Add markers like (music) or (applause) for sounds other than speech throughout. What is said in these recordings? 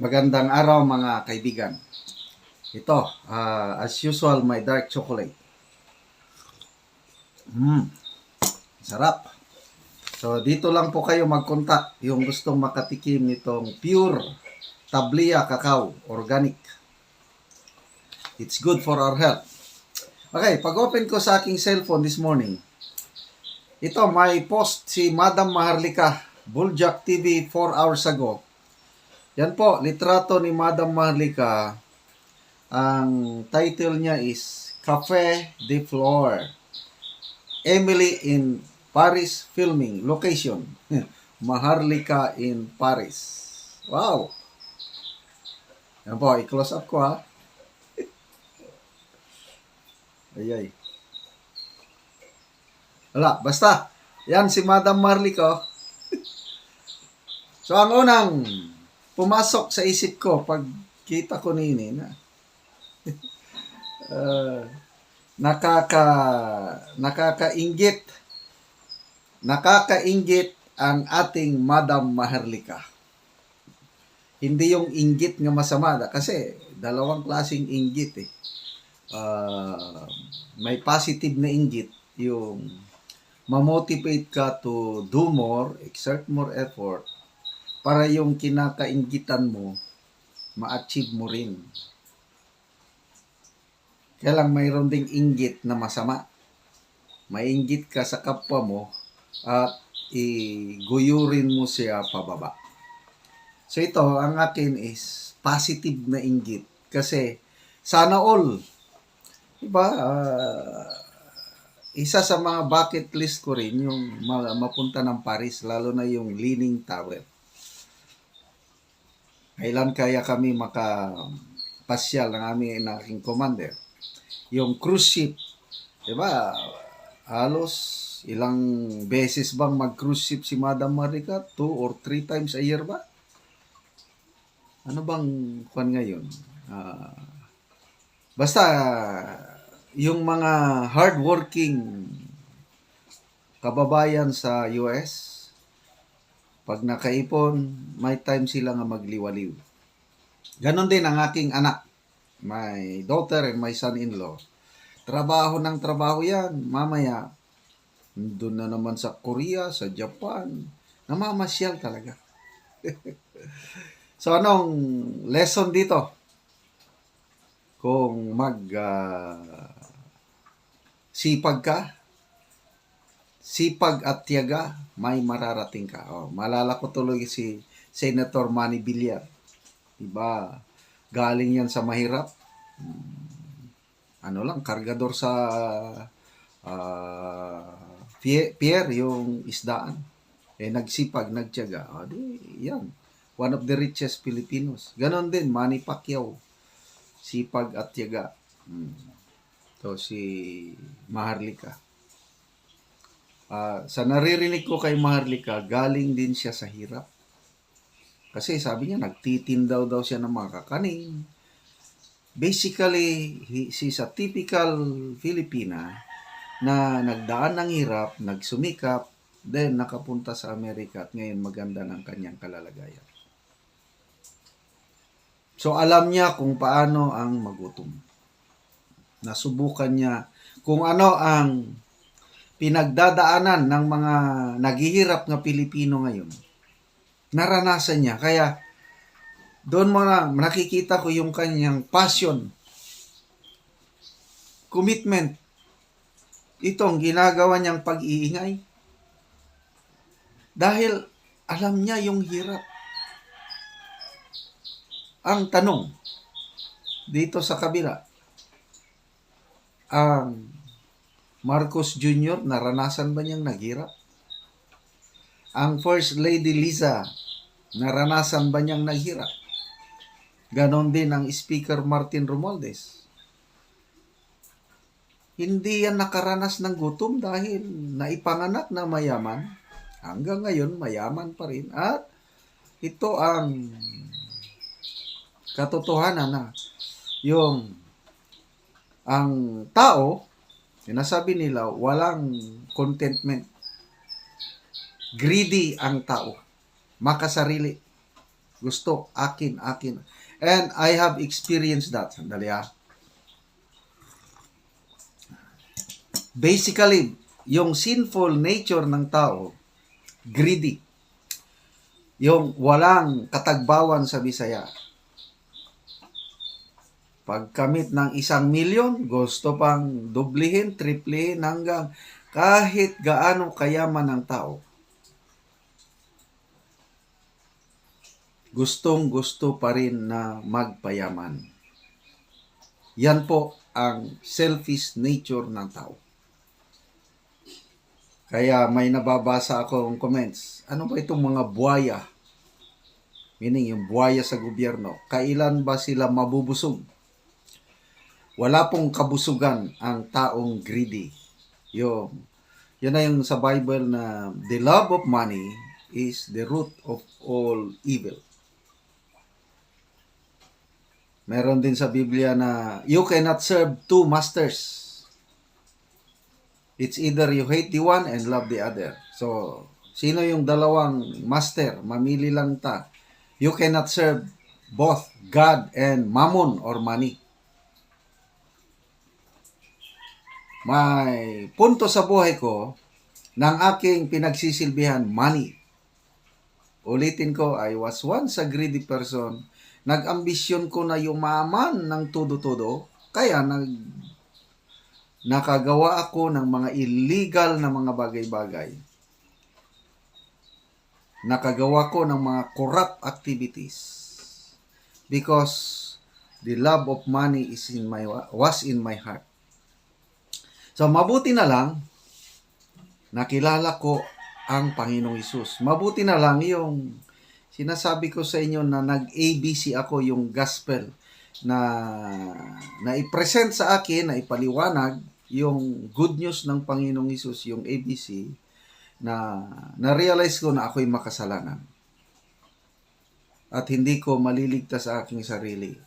Magandang araw mga kaibigan. Ito, ah, as usual, my dark chocolate. Mmm, sarap. So, dito lang po kayo mag-contact yung gustong makatikim nitong pure Tablia Cacao Organic. It's good for our health. Okay, pag-open ko sa aking cellphone this morning, ito, may post si Madam Maharlika, Buljak TV 4 hours ago. Yan po, litrato ni Madam Maharlika. Ang title niya is Cafe de Flor. Emily in Paris filming location. (laughs) Maharlika in Paris. Wow! Yan po, i-close up ko ha. (laughs) Ayay. Wala, basta. Yan si Madam Marley ko. (laughs) so, ang unang pumasok sa isip ko pag kita ko nini na (laughs) uh, nakaka nakakainggit nakakainggit ang ating Madam Maharlika. Hindi yung inggit nga masama kasi dalawang klaseng inggit eh. Uh, may positive na inggit yung mamotivate ka to do more, exert more effort para yung kinakainggitan mo ma-achieve mo rin. Kaya lang mayroon ding inggit na masama. Mainggit ka sa kapwa mo at iguyurin mo siya pababa. So ito, ang akin is positive na inggit kasi sana all. Diba? Ah, isa sa mga bucket list ko rin yung ma- mapunta ng Paris, lalo na yung Leaning Tower. Kailan kaya kami makapasyal ng aming ng aking commander? Yung cruise ship, di ba? Halos ilang beses bang mag-cruise ship si Madam Marika? Two or three times a year ba? Ano bang kwan ngayon? Ah, basta yung mga hardworking kababayan sa US, pag nakaipon, may time sila nga magliwaliw. Ganon din ang aking anak, my daughter and my son-in-law. Trabaho ng trabaho yan, mamaya, doon na naman sa Korea, sa Japan, namamasyal talaga. (laughs) so anong lesson dito? Kung mag ah, sipag ka, sipag at tiyaga, may mararating ka. Oh, malala ko tuloy si Senator Manny Villar. Diba? Galing yan sa mahirap. Hmm, Ano lang, kargador sa pie- pier, yung isdaan. Eh, nagsipag, nagtiyaga. Oh, di, yan. One of the richest Filipinos. Ganon din, Manny Pacquiao. Sipag at tiyaga. Hmm. To si Maharlika. Ah, sa naririnig ko kay Maharlika, galing din siya sa hirap. Kasi sabi niya, nagtitindaw daw siya ng mga kakanin. Basically, he, she's a typical Filipina na nagdaan ng hirap, nagsumikap, then nakapunta sa Amerika at ngayon maganda ng kanyang kalalagayan. So alam niya kung paano ang magutom. Nasubukan niya kung ano ang pinagdadaanan ng mga naghihirap na Pilipino ngayon. Naranasan niya. Kaya doon mo na nakikita ko yung kanyang passion, commitment. Itong ginagawa niyang pag-iingay. Dahil alam niya yung hirap. Ang tanong dito sa kabila, ang Marcos Jr., naranasan ba niyang naghirap? Ang First Lady Liza, naranasan ba niyang naghirap? Ganon din ang Speaker Martin Romualdez. Hindi yan nakaranas ng gutom dahil naipanganak na mayaman. Hanggang ngayon, mayaman pa rin. At ito ang katotohanan na yung ang tao, sinasabi nila, walang contentment. Greedy ang tao. Makasarili. Gusto, akin, akin. And I have experienced that. Sandali ah. Basically, yung sinful nature ng tao, greedy. Yung walang katagbawan sa Bisaya. Pagkamit ng isang milyon, gusto pang dublihin, triplihin hanggang kahit gaano kayaman ng tao. Gustong gusto pa rin na magpayaman. Yan po ang selfish nature ng tao. Kaya may nababasa akong comments. Ano ba itong mga buhaya? Meaning yung buhaya sa gobyerno. Kailan ba sila mabubusog? Wala pong kabusugan ang taong greedy. Yung, yun na yung sa Bible na the love of money is the root of all evil. Meron din sa Biblia na you cannot serve two masters. It's either you hate the one and love the other. So, sino yung dalawang master? Mamili lang ta. You cannot serve both God and mammon or money. May punto sa buhay ko ng aking pinagsisilbihan, money. Ulitin ko, I was once a greedy person. Nag-ambisyon ko na yumaman ng todo-todo. Kaya nag nakagawa ako ng mga illegal na mga bagay-bagay. Nakagawa ko ng mga corrupt activities because the love of money is in my was in my heart. So mabuti na lang nakilala ko ang Panginoong Isus. Mabuti na lang yung sinasabi ko sa inyo na nag-ABC ako yung gospel na na i-present sa akin, na ipaliwanag yung good news ng Panginoong Isus, yung ABC, na na-realize ko na ako'y makasalanan. At hindi ko maliligtas sa aking sarili.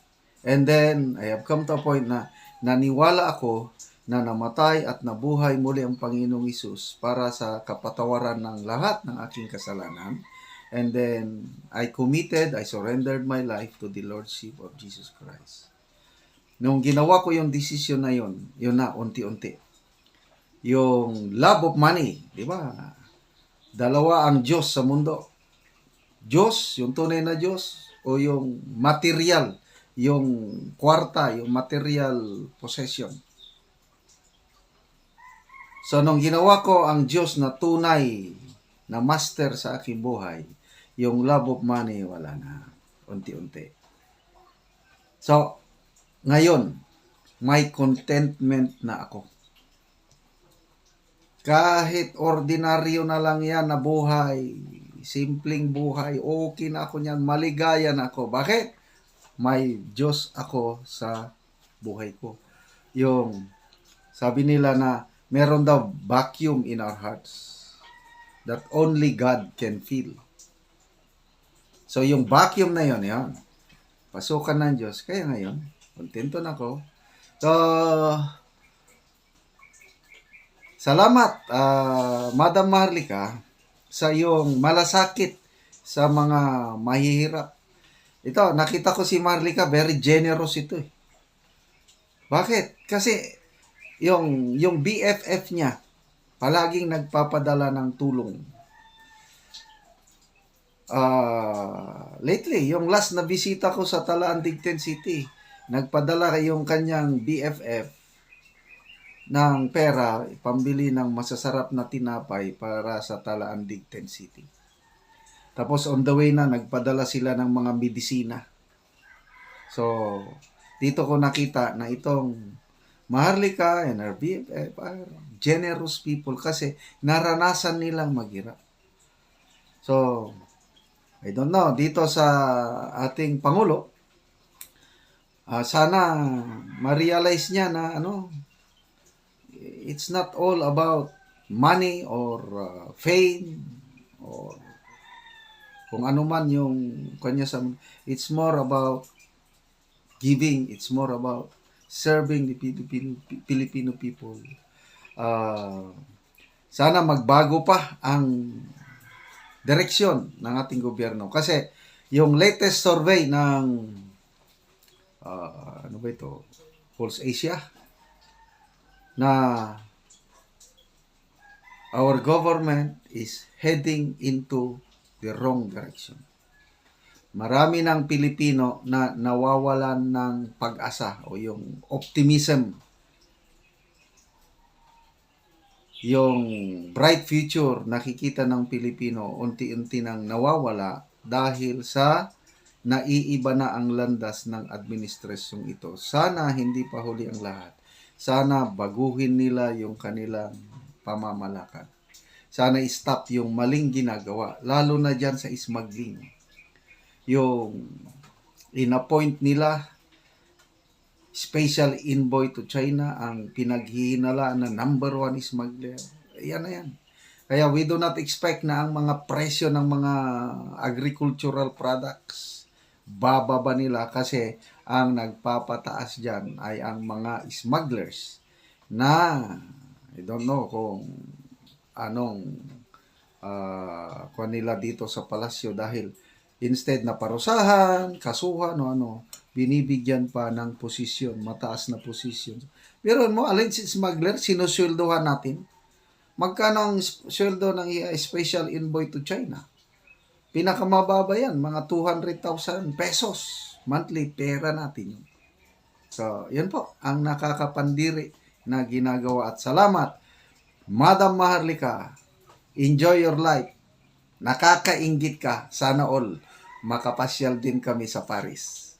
And then, I have come to a point na naniwala ako na namatay at nabuhay muli ang Panginoong Isus para sa kapatawaran ng lahat ng aking kasalanan. And then, I committed, I surrendered my life to the Lordship of Jesus Christ. Nung ginawa ko yung decision na yun, yun na, unti-unti. Yung love of money, di ba? Dalawa ang Diyos sa mundo. Diyos, yung tunay na Diyos, o yung material, yung kwarta, yung material possession. So, nung ginawa ko ang Diyos na tunay na master sa aking buhay, yung love of money, wala na. Unti-unti. So, ngayon, may contentment na ako. Kahit ordinaryo na lang yan na buhay, simpleng buhay, okay na ako niyan, maligaya na ako. Bakit? May Diyos ako sa buhay ko. Yung sabi nila na meron daw vacuum in our hearts that only God can fill. So yung vacuum na yon, yon. Pasukan ng Diyos. Kaya ngayon, kontento na ako. So, salamat, uh, Madam Maharlika, sa iyong malasakit sa mga mahihirap. Ito, nakita ko si Marlika, very generous ito eh. Bakit? Kasi yung yung BFF niya palaging nagpapadala ng tulong. Uh, lately, yung last na bisita ko sa Talaan Digten City, nagpadala yung kanyang BFF ng pera pambili ng masasarap na tinapay para sa Talaan Digten City. Tapos on the way na nagpadala sila ng mga medisina. So, dito ko nakita na itong Maharlika and her BFF are generous people kasi naranasan nilang maghirap. So, I don't know, dito sa ating Pangulo, uh, sana ma-realize niya na ano, it's not all about money or uh, fame or kung ano man yung kanya sa it's more about giving it's more about serving the Filipino, people uh, sana magbago pa ang direksyon ng ating gobyerno kasi yung latest survey ng ah, ano ba ito? Pulse Asia na our government is heading into the wrong direction. Marami ng Pilipino na nawawalan ng pag-asa o yung optimism yung bright future nakikita ng Pilipino unti-unti nang nawawala dahil sa naiiba na ang landas ng administrasyong ito. Sana hindi pa huli ang lahat. Sana baguhin nila yung kanilang pamamalakad. Sana stop yung maling ginagawa, lalo na dyan sa smuggling. Yung inappoint nila special envoy to China ang pinaghihinalaan na number one smuggler. Yan na yan. Kaya we do not expect na ang mga presyo ng mga agricultural products bababa nila kasi ang nagpapataas dyan ay ang mga smugglers na I don't know kung anong uh, nila dito sa palasyo dahil instead na parusahan, kasuhan o ano, binibigyan pa ng posisyon, mataas na posisyon. Pero mo, alin si smuggler, sinusweldohan natin. Magkano ang sweldo ng special envoy to China? Pinakamababa yan, mga 200,000 pesos monthly pera natin yun. So, yun po ang nakakapandiri na ginagawa at salamat. Madam Maharlika, enjoy your life. Nakakaingit ka. Sana all makapasyal din kami sa Paris.